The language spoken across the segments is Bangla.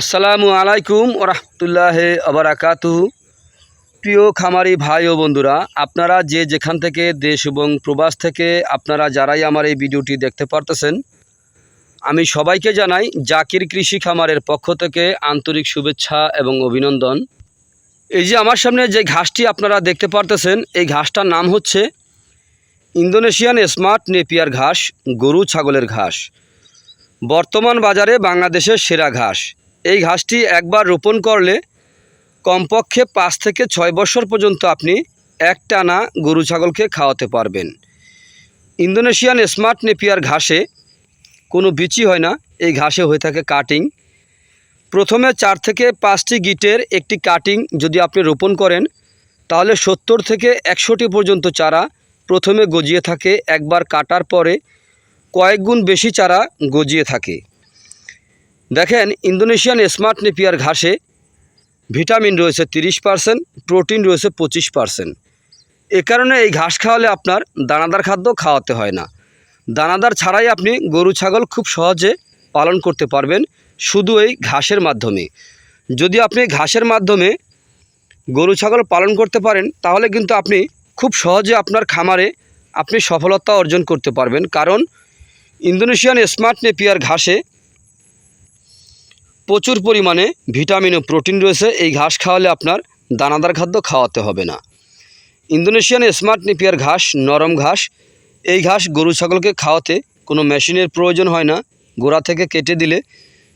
আসসালামু আলাইকুম ওরহমতুল্লাহ আবরাকাতুহু প্রিয় খামারি ভাই ও বন্ধুরা, আপনারা যে যেখান থেকে দেশ এবং প্রবাস থেকে আপনারা যারাই আমার এই ভিডিওটি দেখতে পারতেছেন, আমি সবাইকে জানাই জাকির কৃষি খামারের পক্ষ থেকে আন্তরিক শুভেচ্ছা এবং অভিনন্দন। এই যে আমার সামনে যে ঘাসটি আপনারা দেখতে পারতেছেন, এই ঘাসটার নাম হচ্ছে ইন্দোনেশিয়ান স্মার্ট নেপিয়ার ঘাস, গরু ছাগলের ঘাস। বর্তমান বাজারে বাংলাদেশের সেরা ঘাস। এই ঘাসটি একবার রোপণ করলে কমপক্ষে পাঁচ থেকে ছয় বছর পর্যন্ত আপনি এক টানা গরু ছাগলকে খাওয়াতে পারবেন। ইন্দোনেশিয়ান স্মার্ট নেপিয়ার ঘাসে কোনো বিচি হয় না, এই ঘাসে হয়ে থাকে কাটিং। প্রথমে চার থেকে পাঁচটি গিটের একটি কাটিং যদি আপনি রোপণ করেন, তাহলে সত্তর থেকে একশোটি পর্যন্ত চারা প্রথমে গজিয়ে থাকে, একবার কাটার পরে কয়েক গুণ বেশি চারা গজিয়ে থাকে। দেখেন, ইন্দোনেশিয়ান স্মার্ট নেপিয়ার ঘাসে ভিটামিন রয়েছে তিরিশ পার্সেন্ট, প্রোটিন রয়েছে পঁচিশ পার্সেন্ট। এ কারণে এই ঘাস খাওয়ালে আপনার দানাদার খাদ্য খাওয়াতে হয় না। দানাদার ছাড়াই আপনি গরু, ছাগল খুব সহজে পালন করতে পারবেন শুধু এই ঘাসের মাধ্যমে। যদি আপনি ঘাসের মাধ্যমে গরু, ছাগল পালন করতে পারেন, তাহলে কিন্তু আপনি খুব সহজে আপনার খামারে আপনি সফলতা অর্জন করতে পারবেন। কারণ, ইন্দোনেশিয়ান স্মার্ট নেপিয়ার ঘাসে প্রচুর পরিমাণে ভিটামিন ও প্রোটিন রয়েছে। এই ঘাস খাওয়ালে আপনার দানাদার খাদ্য খাওয়াতে হবে না। ইন্দোনেশিয়ান স্মার্ট নেপিয়ার ঘাস, নরম ঘাস, এই ঘাস গরু ছাগলকে খাওয়াতে কোনো মেশিনের প্রয়োজন হয় না। গোড়া থেকে কেটে দিলে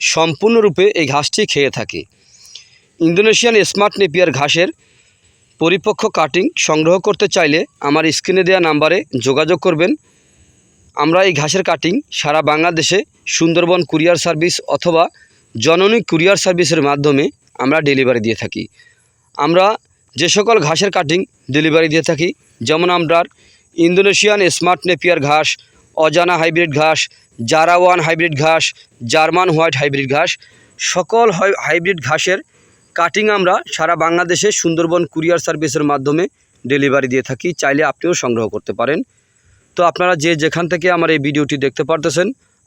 সম্পূর্ণরূপে এই ঘাসটি খেয়ে থাকে। ইন্দোনেশিয়ান স্মার্ট নেপিয়ার ঘাসের পরিপক্ক কাটিং সংগ্রহ করতে চাইলে আমার স্ক্রিনে দেওয়া নাম্বারে যোগাযোগ করবেন। আমরা এই ঘাসের কাটিং সারা বাংলাদেশে সুন্দরবন কুরিয়ার সার্ভিস অথবা জননী কুরিয়ার সার্ভিসের মাধ্যমে আমরা ডেলিভারি দিয়ে থাকি। আমরা যে সকল ঘাসের কাটিং ডেলিভারি দিয়ে থাকি, যেমন আমরা ইন্দোনেশিয়ান স্মার্ট নেপিয়ার ঘাস, অজানা হাইব্রিড ঘাস, জারাওয়ান হাইব্রিড ঘাস, জার্মান হোয়াইট হাইব্রিড ঘাস, সকল হাইব্রিড ঘাসের কাটিং আমরা সারা বাংলাদেশে সুন্দরবন কুরিয়ার সার্ভিসের মাধ্যমে ডেলিভারি দিয়ে থাকি। চাইলে আপনিও সংগ্রহ করতে পারেন। তো আপনারা যে যেখান থেকে আমার এই ভিডিওটি দেখতে পারতেছেন